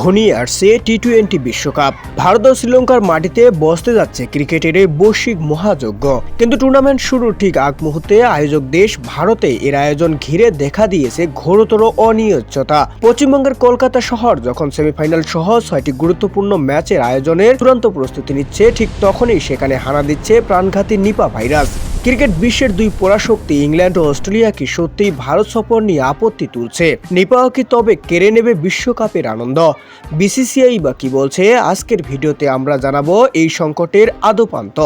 ঘনিয়ে আসছে T twenty বিশ্বকাপ। ভারত ও শ্রীলঙ্কার মাটিতে বসতে যাচ্ছে ক্রিকেটের এই বৈশ্বিক মহাযজ্ঞ। কিন্তু টুর্নামেন্ট শুরুর ঠিক আগ মুহূর্তে আয়োজক দেশ ভারতে এর আয়োজন ঘিরে দেখা দিয়েছে ঘোরতর অনিয়চ্ছতা। পশ্চিমবঙ্গের কলকাতা শহর যখন সেমিফাইনাল সহ ছয়টি গুরুত্বপূর্ণ ম্যাচের আয়োজনের চূড়ান্ত প্রস্তুতি নিচ্ছে, ঠিক তখনই সেখানে হানা দিচ্ছে প্রাণঘাতী নিপা ভাইরাস। ক্রিকেট বিশ্বের দুই পরাশক্তি, ইংল্যান্ড ও অস্ট্রেলিয়া কি সত্যিই ভারত সফর নিয়ে আপত্তি তুলছে। নেপাল কি তবে কেড়ে নেবে বিশ্বকাপের আনন্দ। বিসিসিআই বা কি বলছে, আজকের ভিডিওতে আমরা জানাব এই সংকটের আদপান্ত।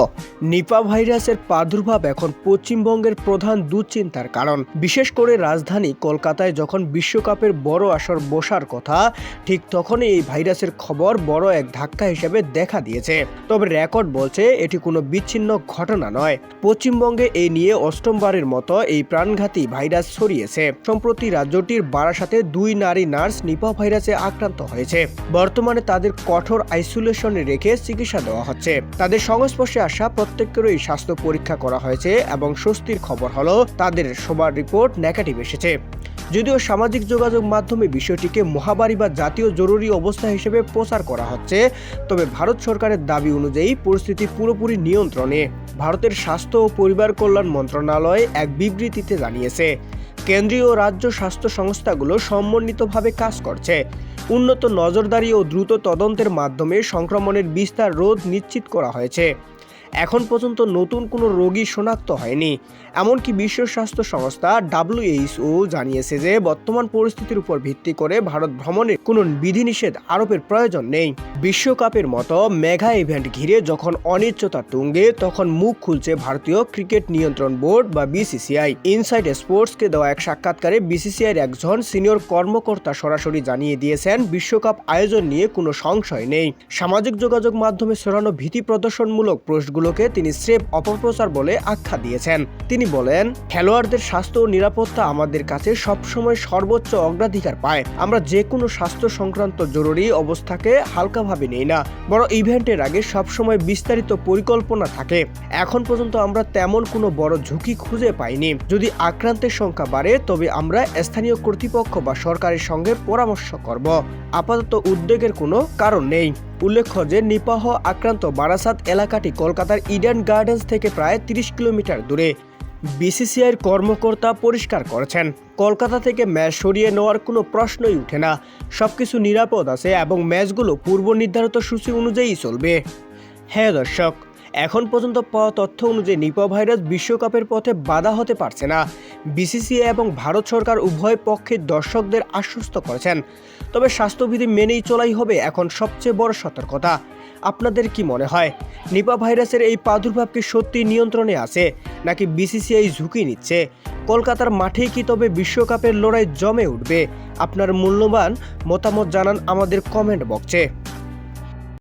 নিপা ভাইরাসের প্রাদুর্ভাব এখন পশ্চিমবঙ্গের প্রধান দুশ্চিন্তার কারণ। বিশেষ করে রাজধানী কলকাতায় যখন বিশ্বকাপের বড় আসর বসার কথা, ঠিক তখনই এই ভাইরাসের খবর বড় এক ধাক্কা হিসেবে দেখা দিয়েছে। তবে রেকর্ড বলছে, এটি কোনো বিচ্ছিন্ন ঘটনা নয়। পশ্চিমবঙ্গে এই নিয়ে অষ্টমবারের মতো এই প্রাণঘাতী ভাইরাস ছড়িয়েছে। সম্প্রতি রাজ্যটির বারাসাতে দুই নারী নার্স নিপা ভাইরাসে আক্রান্ত হয়েছে। বর্তমানে তাদের কঠোর আইসোলেশনে রেখে চিকিৎসা দেওয়া হচ্ছে। তাদের সংস্পর্শে আসা প্রত্যেকেরই স্বাস্থ্য পরীক্ষা করা হয়েছে এবং স্বস্তির খবর হলো, তাদের সবার রিপোর্ট নেগেটিভ এসেছে। যদিও সামাজিক যোগাযোগ মাধ্যমে বিষয়টিকে মহামারী বা জাতীয় জরুরি অবস্থা হিসেবে প্রচার করা হচ্ছে, তবে ভারত সরকারের দাবি অনুযায়ী পরিস্থিতি পুরোপুরি নিয়ন্ত্রণে, ভারতের স্বাস্থ্য ও পরিবার কল্যাণ মন্ত্রণালয় এক বিবৃতিতে জানিয়েছে। কেন্দ্রীয় ও রাজ্য স্বাস্থ্য সংস্থাগুলো সমন্বিতভাবে কাজ করছে। উন্নত নজরদারি ও দ্রুত তদন্তের মাধ্যমে সংক্রমণের বিস্তার রোধ নিশ্চিত করা হয়েছে। এখন পর্যন্ত নতুন কোনো রোগী শনাক্ত হয়নি। এমনকি বিশ্ব স্বাস্থ্য সংস্থা ডাব্লিউএইচও জানিয়েছে যে, বর্তমান পরিস্থিতির উপর ভিত্তি করে ভারত ভ্রমণের কোনো বিধিনিষেধ আরোপের প্রয়োজন নেই। বিশ্বকাপের মতো মেঘা ইভেন্ট ঘিরে যখন অনিশ্চয়তা তুঙ্গে, তখন মুখ খুলছে ভারতীয় ক্রিকেট নিয়ন্ত্রণ বোর্ড বা বিসিসিআই ইনসাইড স্পোর্টসকে দেওয়া এক সাক্ষাৎকারে বিসিসিআইয়ের একজন সিনিয়র কর্মকর্তা সরাসরি জানিয়ে দিয়েছেন, বিশ্বকাপ আয়োজন নিয়ে কোনো সংশয় নেই। সামাজিক যোগাযোগ মাধ্যমে ছড়ানো ভীতি প্রদর্শনমূলক পোস্টগুলোকে তিনি স্রেফ অপপ্রচার বলে আখ্যা দিয়েছেন। তিনি বলেন, খেলোয়াড়দের স্বাস্থ্য ও নিরাপত্তা আমাদের কাছে সবসময় সর্বোচ্চ অগ্রাধিকার পায়। আমরা যে কোনো স্বাস্থ্য সংক্রান্ত জরুরি অবস্থাকে হালকাভাবে নেই না বড় ইভেন্টের আগে সবসময় বিস্তারিত পরিকল্পনা থাকে। এখন পর্যন্ত আমরা তেমন কোনো বড় ঝুঁকি খুঁজে পাইনি। যদি আক্রান্তের সংখ্যা বাড়ে, তবে আমরা স্থানীয় কর্তৃপক্ষ বা সরকারের সঙ্গে পরামর্শ করব। আপাতত উদ্বেগের কোনো কারণ নেই। উল্লেখ্য যে নিপাহ আক্রান্ত বারাসাত এলাকাটি কলকাতার ইডেন গার্ডেন্স থেকে প্রায় তিরিশ কিলোমিটার দূরে। বিসিসিআইয়ের কর্মকর্তা পরিষ্কার করেছেন, কলকাতা থেকে ম্যাচ সরিয়ে নেওয়ার কোনো প্রশ্নই উঠে না। সবকিছু নিরাপদ আছে এবং ম্যাচগুলো পূর্ব নির্ধারিত সূচি অনুযায়ী চলবে। হ্যাঁ দর্শক এখন পর্যন্ত পাওয়া তথ্য অনুযায়ী নিপা ভাইরাস বিশ্বকাপের পথে বাধা হতে পারছে না। বিসিসিআই এবং ভারত সরকার উভয় পক্ষের দর্শকদের আশ্বস্ত করেছেন। তবে স্বাস্থ্যবিধি মেনেই চলাই হবে এখন সবচেয়ে বড় সতর্কতা। আপনাদের কি মনে হয়, নিপা ভাইরাসের এই প্রাদুর্ভাব কি সত্যি নিয়ন্ত্রণে আছে, নাকি বিসিসিআই ঝুঁকি নিচ্ছে? কলকাতার মাঠেই কি তবে বিশ্বকাপের লড়াই জমে উঠবে? আপনার মূল্যবান মতামত জানান আমাদের কমেন্ট বক্সে।